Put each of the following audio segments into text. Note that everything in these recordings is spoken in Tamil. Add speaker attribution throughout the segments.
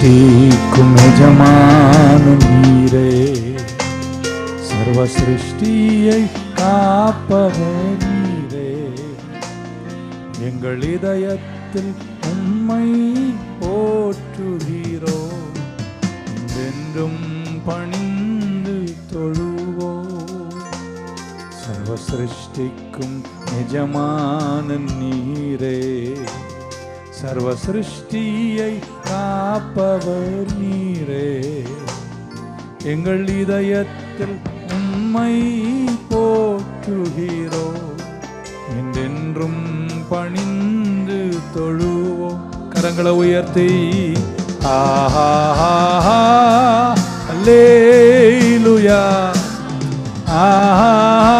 Speaker 1: சிருஷ்டிக்கும் எஜமான நீரே. சர்வ சிருஷ்டியை காப்பவர் நீரே. எங்கள் இதயத்தில் உண்மை போற்றுகிறோ. என்றும் பணிந்து தொழுவோ. சர்வ சிருஷ்டிக்கும் எஜமான நீரே. சர்வ சிருஷ்டியை காப்பவர் நீரே. எங்கள் இதயத்தில் உம்மை போற்றுகிறோ. என்றென்றும் பணிந்து தொழுவோம். கரங்களை உயர்த்தி ஆஹா அல்லேலுயா ஆஹா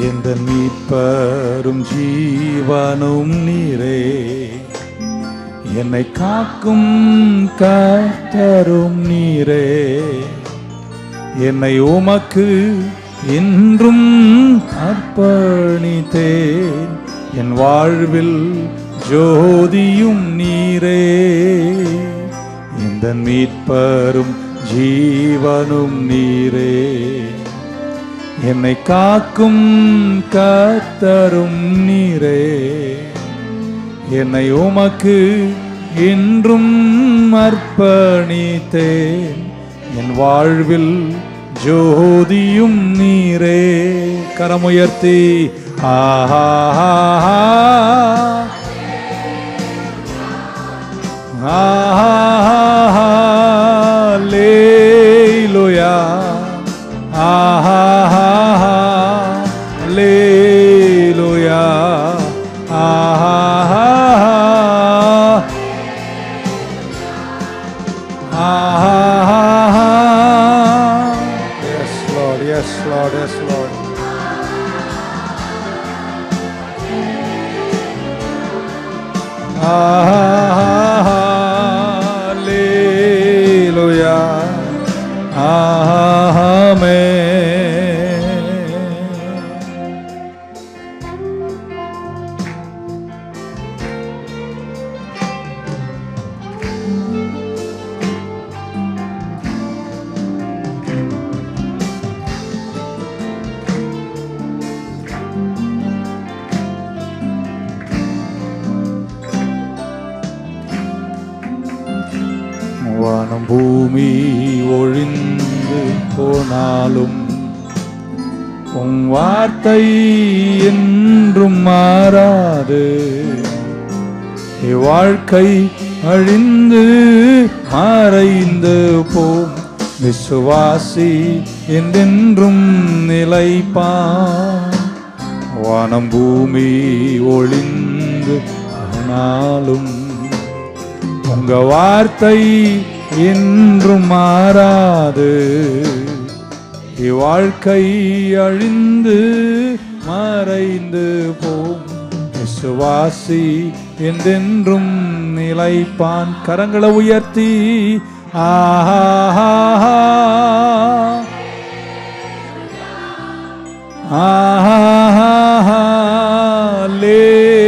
Speaker 1: எந்த மீட்பரும் ஜீவனும் நீரே. என்னை காக்கும் கர்த்தரும் நீரே. என்னை உமக்கு என்றும் அர்ப்பணித்தேன். என் வாழ்வில் ஜோதியும் நீரே. இந்த மீட்பரும் ஜீவனும் நீரே. என்னை காக்கும் கத்தரும் நீரே. என்னை உமக்கு இன்றும் அர்ப்பணித்தேன் என் வாழ்வில் ஜோதியும் நீரே. கரமுயர்த்தி ஆஹா ஆஹா லேலுயா ஆஹா Yes, Lord, yes, Lord, yes, Lord. Hallelujah. பூமி ஒழிந்து போனாலும் உன் வார்த்தை என்றும் மாறாது. வாழ்க்கை அழிந்து மறைந்து போம். விசுவாசி என்றென்றும் நிலைப்பான். வானம் பூமி ஒளிந்து ஆனாலும் உங்க வார்த்தை என்றும் மாறாது. இவ்வாழ்க்கை அழிந்து மறைந்து போம். விசுவாசி என்றென்றும் நிலைப்பான். கரங்களை உயர்த்தி ஆஹா ஆஹா லேலுயா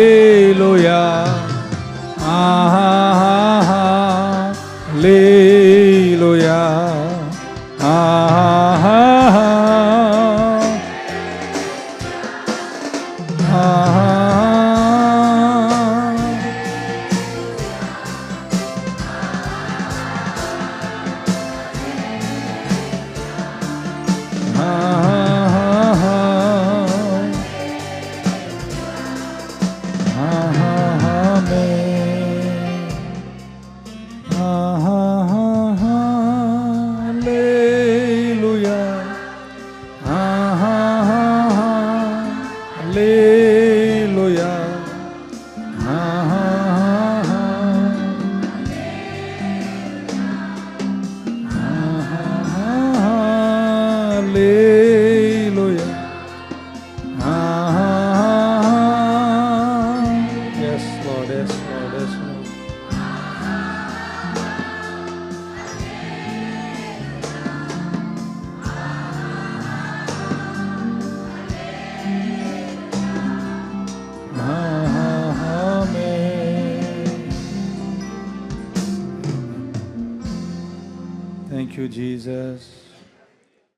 Speaker 1: you, Jesus.